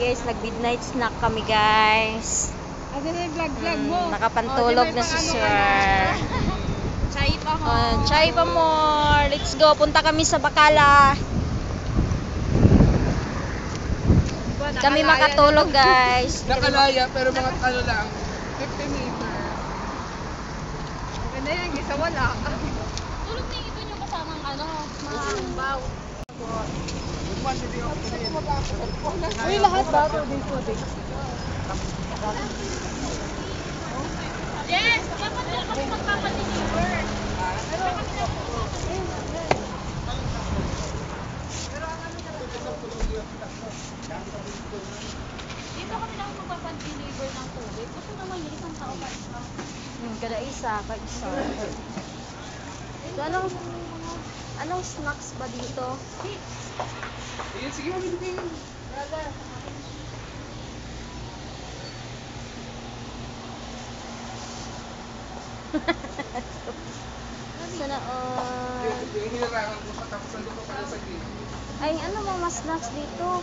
guys, nag midnight snack kami guys. Ano na yung vlog-vlog mo? Mm, nakapantulog Oh, na si yung sir. Chai pa. Uh, chai pa more. Let's go. Punta kami sa Bacala. Diba, Kami makatulog na- guys. Nakalaya, pero mga ano lang, 50 meter. Maganda yan, isa wala. Tulog na yung iba nyo kasamang ano, mga baw. Uy, lahat ba? Tubig, tubig. Yes! Dapat na kami magpapadeliver. Dito kami lang magpapadeliver ng tubig. Gusto naman yung isang tao pa isa. Hmm, kada isa, ka isa. So, anong, anong snacks ba dito? Ayun, sige, mabili kayo. Sana all. Yung, ko pa, tapos nandun ko pala sa gate. Ay, ano mga snacks dito?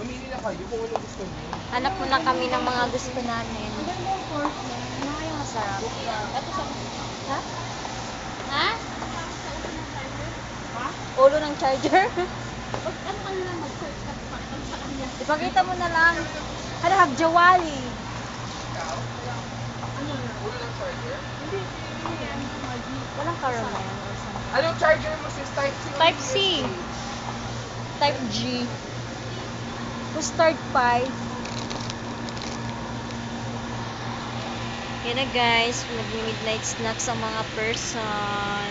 Mamili na kayo kung ano gusto niyo. Hanap muna kami ng mga gusto namin. Ano kayong masarap? Ito sa... Ha? Ha? Ulo ng charger? Ano ka na lang mag-search ka pa. Ipakita mo na lang. Hala, Hagjawali. Ulo ng charger. Walang caramel. Anong charger mo sis? Type C? Type C. Type G. Custard pie. Yan na guys, nag-midnight snacks ang mga person.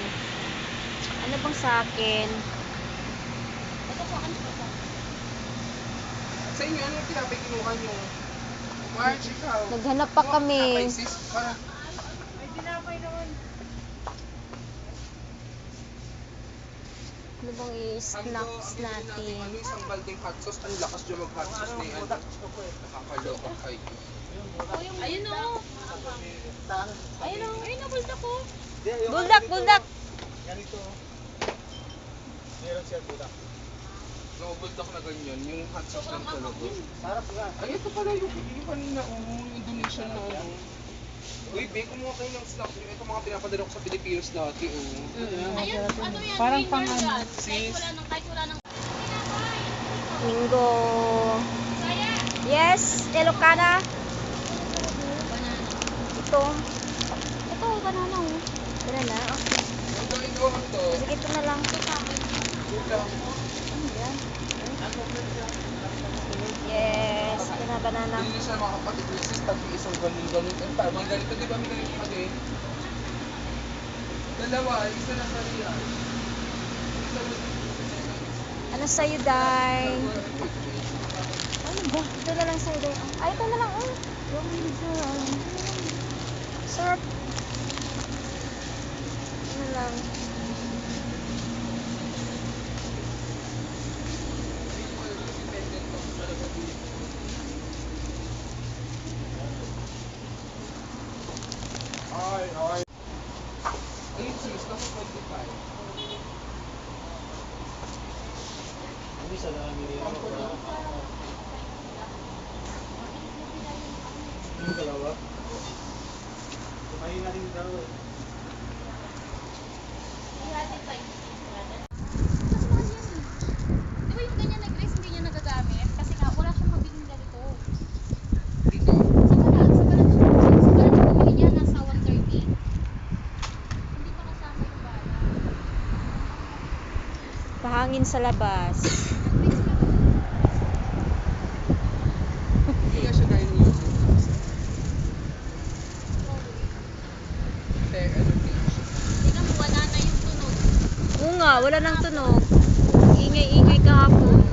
Ano bang sa akin? Ito po, ano ba? Sa inyo, anong tinapay kinuha niyo? Marge, ikaw. Naghanap pa kami. tinapay, sis, para Ay, dinapay naman. Ano bang ang i-snacks ang natin, natin? ano, isang balding hot sauce. Ang lakas dyan mag-hot sauce na yan. Nakakaloka kayo. Ayun o. Ayun o. Ayun o, bulta ko. Buldak, buldak! Nakabuldak na ganyan, yung hot sauce ng talaga. Sarap nga. Ay, ito pala yung, yung kanina, oh, yung Indonesian na ano. Uy, Be, kumuha kayo ng snack. Ito mga pinapadala ko sa Pilipinas dati, oh. Ayun, ano? Parang pang ano. Sis. wala nang, kahit wala nang... Minggo. Kaya. Yes. Banana. Ito. Ito, banana oh. Banana. To. Sige, ito na lang. Ano? Yes, ito na banana. Hindi siya mga kapatid ko. Sis, tagi isang ganun, ganun. Ang tama, ganito, di ba? May ganito pa din. Dalawa, isa na sa riyan. Ano sa'yo, Day? Ano ba? Ito na lang sa'yo, Day. Ay, ito na lang. Oh. Sarap. Ano lang. Ay, ay. Ayun sis, nasa 25. Di ba yung ganyan na Grace hindi niya nagagamit? Kasi nga, wala siyang mabiling ganito. Dito. Sa balat, sa balat, sa balat yung bumili niya, nasa 130. Hindi pa kasama yung balat. Pahangin sa labas. Hindi nga siya gaya niyo. Te, ano, beach. Tingnan mo, wala na yung tunog. Oo nga, wala nang tunog. Ingay-ingay kahapon.